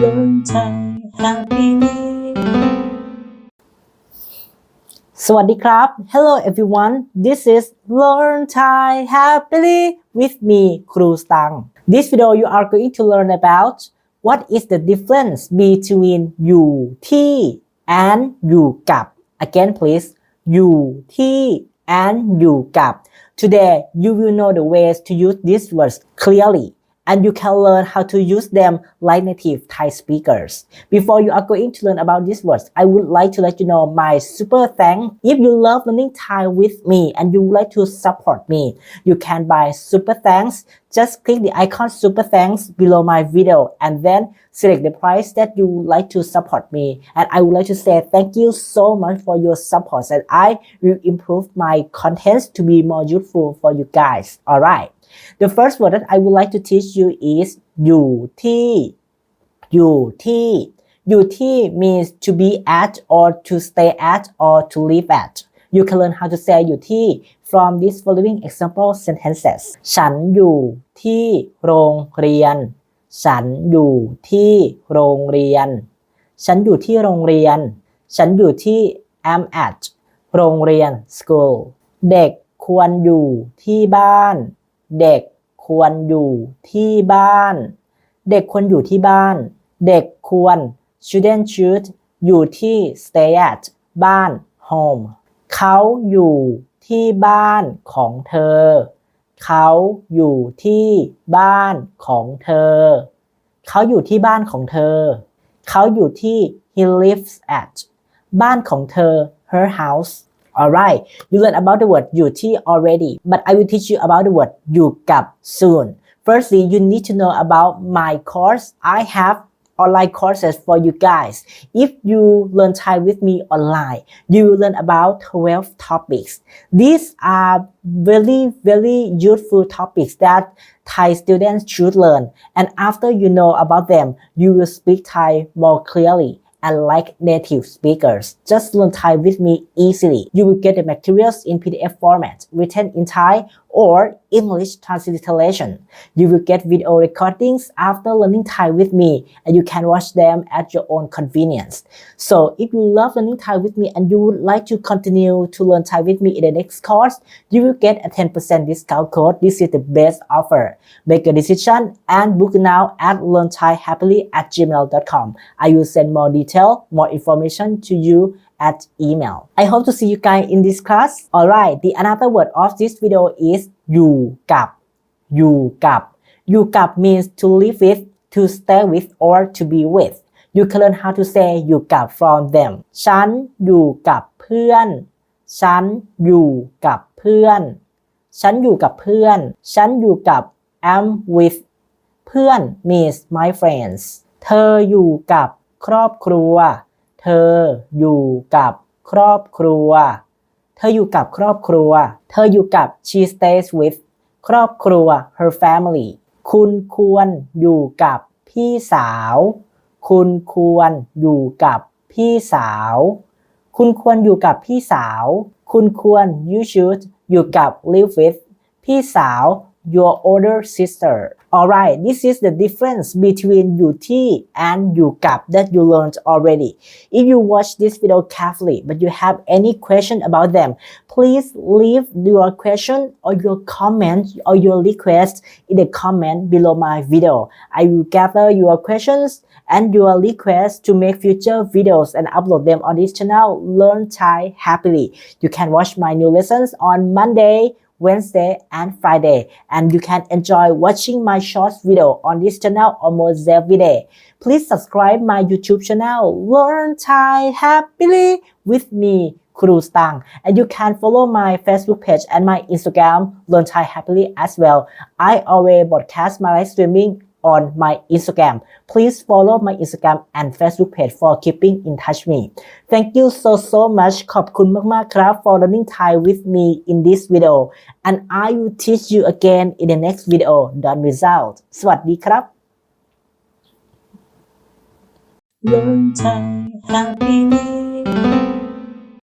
Learn Thai happily สวัสดีครับ Hello everyone this is Learn Thai happily with me ครูสตัง This video you are going to learn about what is the difference between อยู่ที่ and อยู่กับ again please อยู่ที่ and อยู่กับ Today you will know the ways to use these words clearly and you can learn how to use them like native Thai speakers. Before you are going to learn about these words, I would like to let you know my super thanks. If you love learning Thai with me and you would like to support me, you can buy super thanks. Just click the icon super thanks below my video and then select the price that you would like to support me. And I would like to say thank you so much for your support and I will improve my contents to be more useful for you guys. Alright. The first word that I would like to teach you is อยู่ที่ อยู่ที่ อยู่ที่ means to be at or to stay at or to live at you can learn how to say อยู่ที่ from these following example sentences ฉันอยู่ที่โรงเรียน ฉันอยู่ที่โรงเรียน ฉันอยู่ที่โรงเรียน ฉันอยู่ที่ am at โรงเรียน school เด็กควรอยู่ที่บ้าน เด็กควรอยู่ที่บ้าน เด็กควรอยู่ที่บ้าน เด็กควร shouldn't should อยู่ที่ stay at บ้าน home เขาอยู่ที่บ้านของเธอ เขาอยู่ที่บ้านของเธอ เขาอยู่ที่บ้านของเธอ เขาอยู่ที่ he lives at บ้านของเธอ her house Alright, you learn about the word อยู่ที่ already, but I will teach you about the word อยู่กับ soon. Firstly, you need to know about my course. I have online courses for you guys. If you learn Thai with me online, you will learn about 12 topics. These are very, very useful topics that Thai students should learn. And after you know about them, you will speak Thai more clearly and like native speakers. Just learn Thai with me easily. You will get the materials in PDF format, written in Thai or English transliteration. You will get video recordings after learning Thai with me and you can watch them at your own convenience. So if you love learning Thai with me and you would like to continue to learn Thai with me in the next course, you will get a 10% discount code. This is the best offer. Make a decision and book now at learnthaihappily at gmail.com. I will send more detail, more information to you at email. I hope to see you guys in this class. Alright, the another word of this video is อยู่กับอยู่กับอยู่กับ means to live with, to stay with or to be with. You can learn how to say อยู่กับ from them. ฉันอยู่กับเพื่อน ฉันอยู่กับเพื่อน ฉันอยู่กับเพื่อน ฉันอยู่กับ am with เพื่อน means my friends เธออยู่กับครอบครัว เธออยู่กับครอบครัว เธออยู่กับครอบครัว เธออยู่กับ she stays with ครอบครัว her family คุณควรอยู่กับพี่สาว คุณควรอยู่กับพี่สาว คุณควรอยู่กับพี่สาว คุณควร you should อยู่กับ live with พี่สาว your older sister. Alright, this is the difference between you thi and you gap that you learned already. If you watch this video carefully, but you have any question about them, please leave your question or your comment or your request in the comment below my video. I will gather your questions and your requests to make future videos and upload them on this channel, Learn Thai Happily. You can watch my new lessons on Monday, Wednesday and Friday. And you can enjoy watching my short video on this channel almost every day. Please subscribe my YouTube channel, Learn Thai Happily with me, Kuru Stang. And you can follow my Facebook page and my Instagram, Learn Thai Happily as well. I always broadcast my live streaming on my Instagram. Please follow my Instagram and Facebook page for keeping in touch me. Thank you so so much ขอบคุณมากๆครับ for learning Thai with me in this video and I will teach you again in the next video done result สวัสดีครับ Learn Thai happily